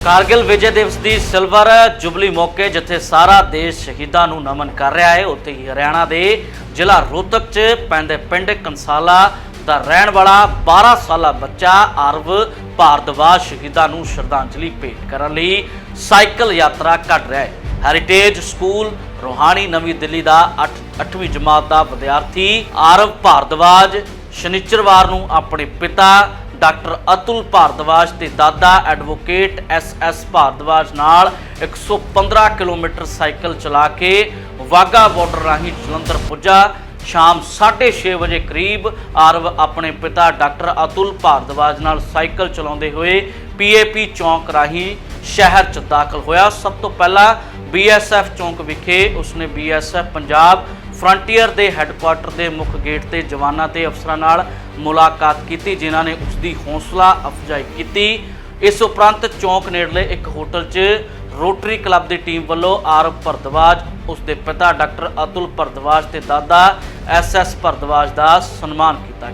ਕਾਰਗਿਲ ਵਿਜੇ ਦਿਵਸ ਦੀ silver jubilee ਮੌਕੇ ਜਿੱਥੇ ਸਾਰਾ ਦੇਸ਼ ਸ਼ਹੀਦਾਂ ਨੂੰ ਨਮਨ ਕਰ ਰਿਹਾ ਹੈ, ਉੱਥੇ ਹੀ ਹਰਿਆਣਾ ਦੇ ਜ਼ਿਲ੍ਹਾ ਰੋਹਤਕ 'ਚ ਪੈਂਦੇ ਪਿੰਡ ਕੰਸਾਲਾ ਦਾ ਰਹਿਣ ਵਾਲਾ 12 ਸਾਲਾ ਬੱਚਾ ਅਰਵ ਭਾਰਦਵਾਜ ਸ਼ਹੀਦਾਂ ਨੂੰ ਸ਼ਰਧਾਂਜਲੀ ਭੇਟ ਕਰਨ ਲਈ ਸਾਈਕਲ ਯਾਤਰਾ ਕੱਢ ਰਿਹਾ ਹੈ। ਹੈਰੀਟੇਜ ਸਕੂਲ ਰੋਹਾਣੀ ਨਵੀਂ ਦਿੱਲੀ ਦਾ 8ਵੀਂ ਜਮਾਤ ਦਾ ਵਿਦਿਆਰਥੀ ਆਰਵ ਭਾਰਦਵਾਜ ਸ਼ਨੀਚਰਵਾਰ ਨੂੰ ਆਪਣੇ ਪਿਤਾ ਡਾਕਟਰ ਅਤੁਲ ਭਾਰਦਵਾਜ ਤੇ ਦਾਦਾ ਐਡਵੋਕੇਟ ਐਸ ਐਸ ਭਾਰਦਵਾਜ ਨਾਲ 115 ਕਿਲੋਮੀਟਰ ਸਾਈਕਲ ਚਲਾ ਕੇ ਵਾਗਾ ਬਾਰਡਰ ਰਾਹੀਂ ਜਲੰਧਰ ਪੁੱਜਾ। ਸ਼ਾਮ 6:30 ਵਜੇ ਕਰੀਬ ਆਰਵ ਆਪਣੇ ਪਿਤਾ ਡਾਕਟਰ ਅਤੁਲ ਭਾਰਦਵਾਜ ਨਾਲ ਸਾਈਕਲ ਚਲਾਉਂਦੇ ਹੋਏ ਪੀਏਪੀ ਚੌਂਕ ਰਾਹੀਂ ਸ਼ਹਿਰ ਚ ਦਾਖਲ ਹੋਇਆ। ਸਭ ਤੋਂ ਪਹਿਲਾਂ ਬੀਐਸਐਫ ਚੌਂਕ ਵਿਖੇ ਉਸਨੇ ਬੀਐਸਐਫ ਪੰਜਾਬ ਫਰੰਟੀਅਰ ਦੇ ਹੈੱਡਕੁਆਟਰ ਦੇ ਮੁੱਖ ਗੇਟ ਤੇ ਜਵਾਨਾਂ ਤੇ ਅਫਸਰਾਂ ਨਾਲ ਮੁਲਾਕਾਤ ਕੀਤੀ, ਜਿਨ੍ਹਾਂ ਨੇ ਉਸ ਦੀ ਹੌਸਲਾ ਅਫਜ਼ਾਈ ਕੀਤੀ। ਇਸ ਉਪਰੰਤ ਚੌਂਕ ਨੇੜਲੇ ਇੱਕ ਹੋਟਲ 'ਚ ਰੋਟਰੀ ਕਲੱਬ ਦੀ ਟੀਮ ਵੱਲੋਂ ਆਰਵ ਭਰਦਵਾਜ ਉਸ ਦੇ ਪਿਤਾ ਡਾਕਟਰ ਅਤੁਲ ਭਰਦਵਾਜ ਤੇ ਦਾਦਾ ਐਸ ਐਸ ਭਰਦਵਾਜ ਦਾ ਸਨਮਾਨ ਕੀਤਾ ਗਿਆ।